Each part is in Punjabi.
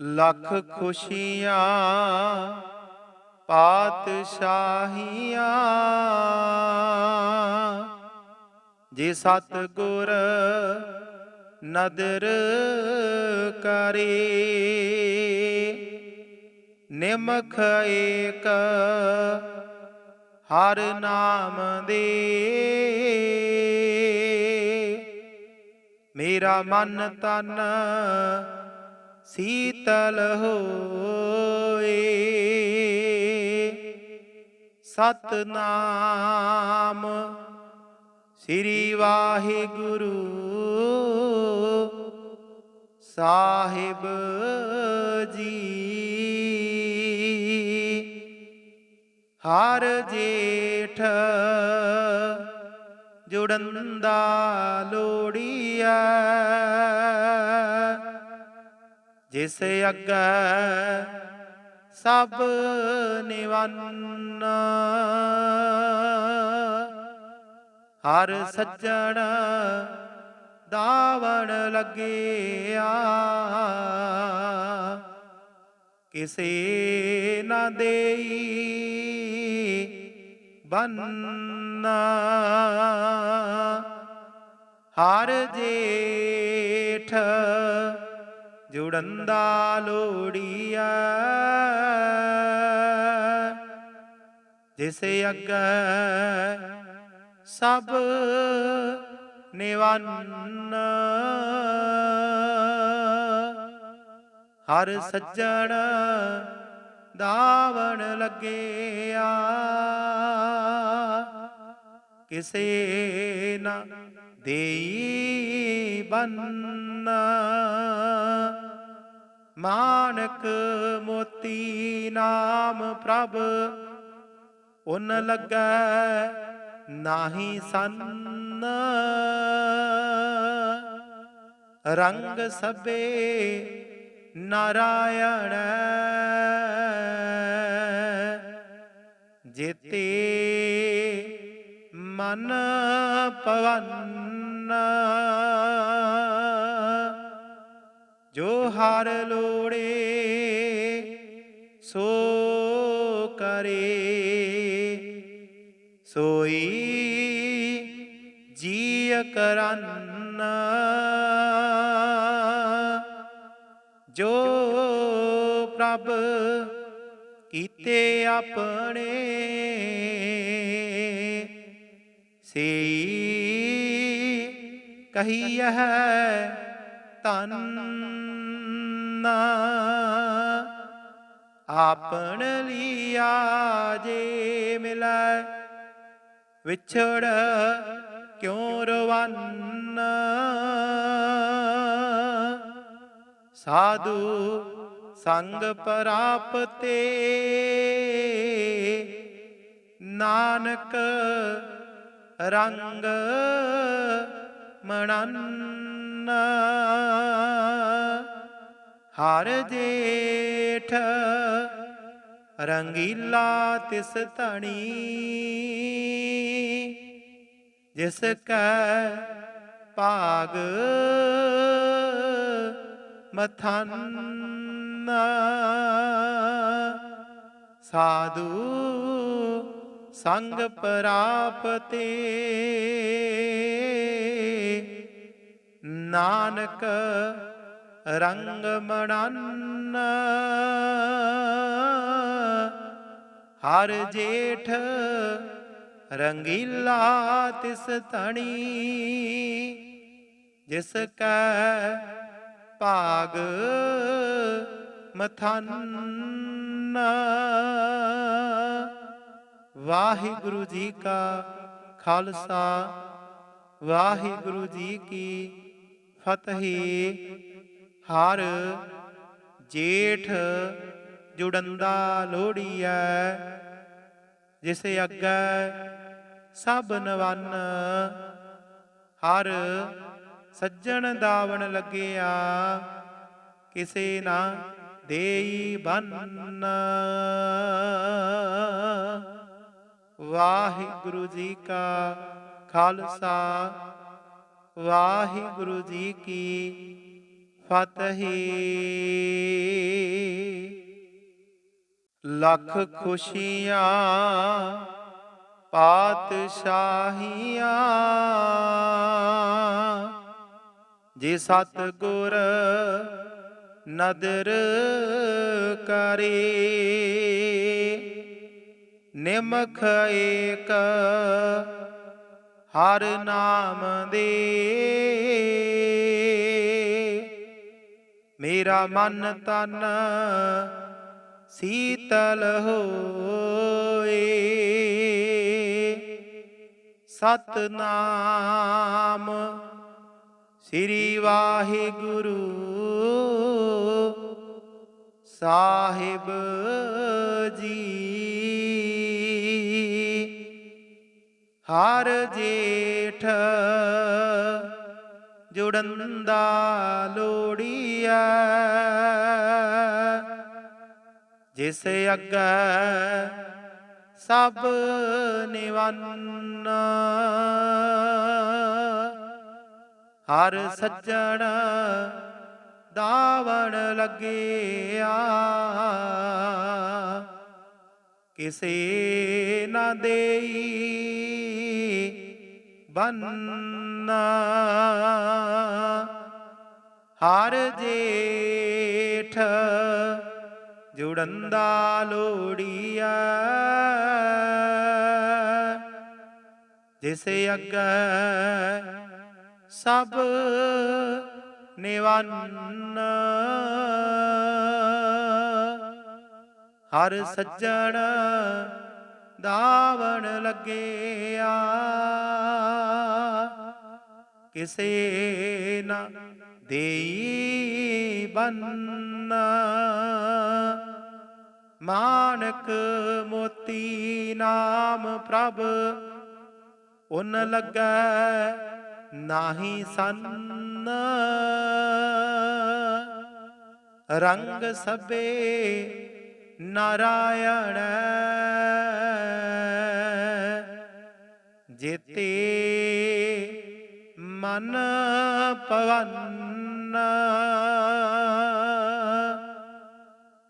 ਲੱਖ ਖੁਸ਼ੀਆਂ, ਪਾਤਸ਼ਾਹੀਆਂ। ਜੇ ਸਤ ਗੁਰ ਨਦਰ ਕਰੇ, ਨਿਮਖ ਏਕ ਹਰ ਨਾਮ ਦੇ। ਮੇਰਾ ਮਨ ਤਨ ਸੀਤਲ ਹੋਏ। ਸਤਨਾਮ ਸ੍ਰੀ ਵਾਹਿਗੁਰੂ ਸਾਹਿਬ ਜੀ। ਹਰ ਜੇਠ ਜੁੜੰਦਾ ਲੋੜੀਐ ਜਿਸ ਅੱਗੇ ਸਭ ਨਿਵੰਨ। ਹਰ ਸੱਜਣ ਦਾਵਣ ਲੱਗਿਆ। ਕਿਸੇ ਨਾ ਦੇਈ ਬੰਨਾ। ਹਰ ਜੇਠ ਜੁੜੰਦਾ ਲੋੜੀਆ ਜਿਸ ਅੱਗੇ ਸਭ ਨਿਵੰਨ। ਹਰ ਸੱਜਣ ਦਾਵਣ ਲੱਗਿਆ। ਕਿਸੇ ਨਾ ਦੇਈ ਬੰਨ। ਮਾਨਕ ਮੋਤੀ ਨਾਮ ਪ੍ਰਭ ਉਨ ਲੱਗੈ ਨਾਹੀ ਸੰਨ। ਰੰਗ ਸਭੇ ਨਾਰਾਇਣ ਜੇਤੇ ਮਨ ਪਵਨ ਜੋ ਹਰ ਲੋੜੇ ਸੋ ਕਰੇ ਸੋਈ ਜੀ ਕਰਨ। ਜੋ ਪ੍ਰਭ ਕੀਤੇ ਆਪਣੇ ਸਈ ਕਹੀਐ ਤਨ ਆਪਣ ਲਿਆ ਜੇ ਮਿਲੈ। ਵਿਛੜ ਕਿਉ ਰਵੰਨ? ਸਾਧੂ ਸੰਗ ਪ੍ਰਾਪਤੇ। ਨਾਨਕ ਰੰਗ ਮਣਨ। ਹਰ ਜੇਠ ਰੰਗੀਲਾ ਤਿਸ ਧਣੀ ਜਿਸ ਕੈ ਭਾਗ ਮਥਨ। ਸਾਧੂ ਸੰਗ ਪ੍ਰਾਪਤੇ ਨਾਨਕ ਰੰਗ ਮਣਨ ਹਰ ਜੇਠ ਰੰਗੀਲਾ ਤਿਸ ਧਣੀ। ਜਿਸ ਕੈ ਭਾਗ ਮਥਨ। ਵਾਹਿਗੁਰੂ ਜੀ ਕਾ ਖਾਲਸਾ, ਵਾਹਿਗੁਰੂ ਜੀ ਕੀ ਫਤਿਹ। ਹਰ ਜੇਠ ਜੁੜੰਦਾ ਲੋੜੀਐ, ਜਿਸ ਅੱਗੇ ਸਭ ਨਵਨ ਹਰ ਸੱਜਣ ਦਾਵਣ ਲੱਗਿਆ, ਕਿਸੇ ਨਾ ਦੇਈ ਬੰਨ। ਵਾਹਿਗੁਰੂ ਜੀ ਕਾ ਖਾਲਸਾ, ਵਾਹਿਗੁਰੂ ਜੀ ਕੀ ਫਤਿਹ। ਲੱਖ ਖੁਸ਼ੀਆਂ ਪਾਤਸ਼ਾਹੀਆਂ। ਜੇ ਸਤ ਗੁਰ ਨਦਰ ਕਰੇ ਨਿਮਖ ਏਕ ਹਰ ਨਾਮ ਦੇ। ਮੇਰਾ ਮਨ ਤਨ ਸੀਤਲ ਹੋਏ। ਸਤਨਾਮ ਸ੍ਰੀ ਵਾਹਿਗੁਰੂ ਸਾਹਿਬ ਜੀ। ਹਰ ਜੇਠ ਜੁੜਨ ਜੁੜੰਦਾ ਲੋੜੀਐ। ਜਿਸ ਅੱਗੇ ਸਭ ਨਿਵੰਨ। ਹਰ ਸੱਜਣ ਦਾਵਣ ਲੱਗਿਆ। ਕਿਸੇ ਨਾ ਦੇਈ ਬੰਨਾ। ਹਰ ਜੇਠ ਜੁੜੰਦਾ ਲੋੜੀਆ ਜਿਸ ਅੱਗੇ ਸਭ ਨਿਵੰਨ। ਹਰ ਸੱਜਣ ਦਾਵਣ ਲੱਗਿਆ। ਕਿਸੇ ਨਾ ਦੇਈ ਬੰਨ। ਮਾਨਕ ਮੋਤੀ ਨਾਮ ਪ੍ਰਭ, ਉਨ ਲੱਗੈ ਨਾਹੀ ਸੰਨ। ਰੰਗ ਸਭੇ ਨਾਰਾਇਣ। ਜੇਤੇ ਮਨ ਪਵਨ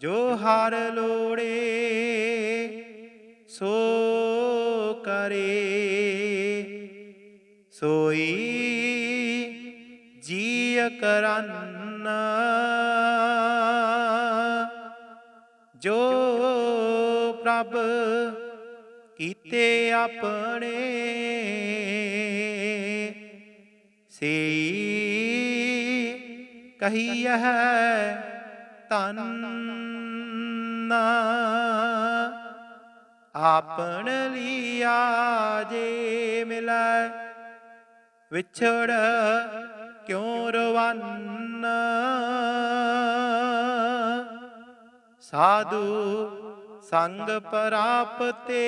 ਜੋ ਹਰ ਲੋੜੇ ਸੋ ਕਰੇ ਸੋਈ ਜੀ ਕਰਨ। ਜੋ ਪ੍ਰਭ ਕੀਤੇ ਆਪਣੇ ਸੇਈ ਕਹੀਐ ਤਨ ਆਪਣ ਲਿਆ ਜੇ ਮਿਲੈ ਵਿਛੜ ਕਿਉ ਰਵੰਨ ਸਾਧੂ ਸੰਗ ਪ੍ਰਾਪਤੇ।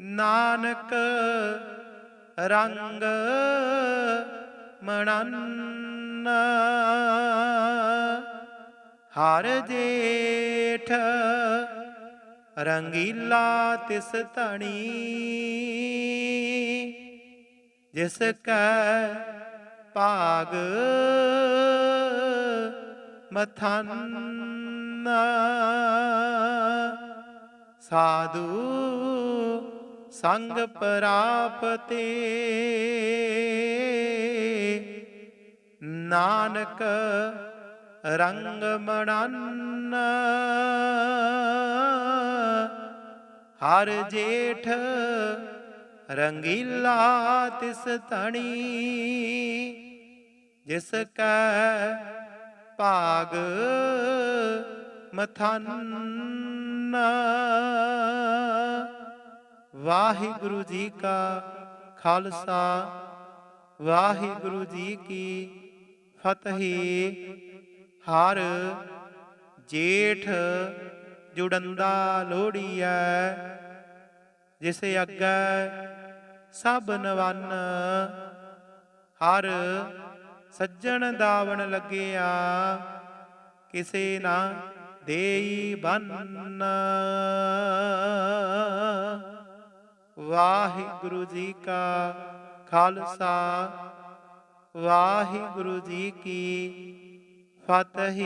ਨਾਨਕ ਰੰਗ ਮਣਨ ਹਰ ਜੇਠ ਰੰਗੀਲਾ ਤਿਸ ਧਣੀ। ਜਿਸ ਕੈ ਭਾਗ ਮਥਨ ਸਾਧੂ ਸੰਗ ਪ੍ਰਾਪਤੇ ਨਾਨਕ ਰੰਗ ਮਣਨ ਹਰ ਜੇਠ ਰੰਗੀਲਾ ਤਿਸ ਤਣੀ ਜਿਸ ਕੈ ਭਾਗ ਮਥਨ। ਵਾਹਿਗੁਰੂ ਜੀ ਕਾ ਖਾਲਸਾ, ਵਾਹਿਗੁਰੂ ਜੀ ਕੀ ਫਤਿਹ। ਹਰ ਜੇਠ ਜੁੜੰਦਾ ਲੋੜੀਐ ਜਿਸ ਅੱਗੇ ਸਭ ਨਵਨ। ਹਰ ਸੱਜਣ ਦਾਵਣ ਲੱਗਿਆ, ਕਿਸੇ ਨਾ ਦੇਈ ਬੰਨ। ਵਾਹਿਗੁਰੂ ਜੀ ਕਾ ਖਾਲਸਾ, ਵਾਹਿਗੁਰੂ ਜੀ ਕੀ ਫਤਿਹ।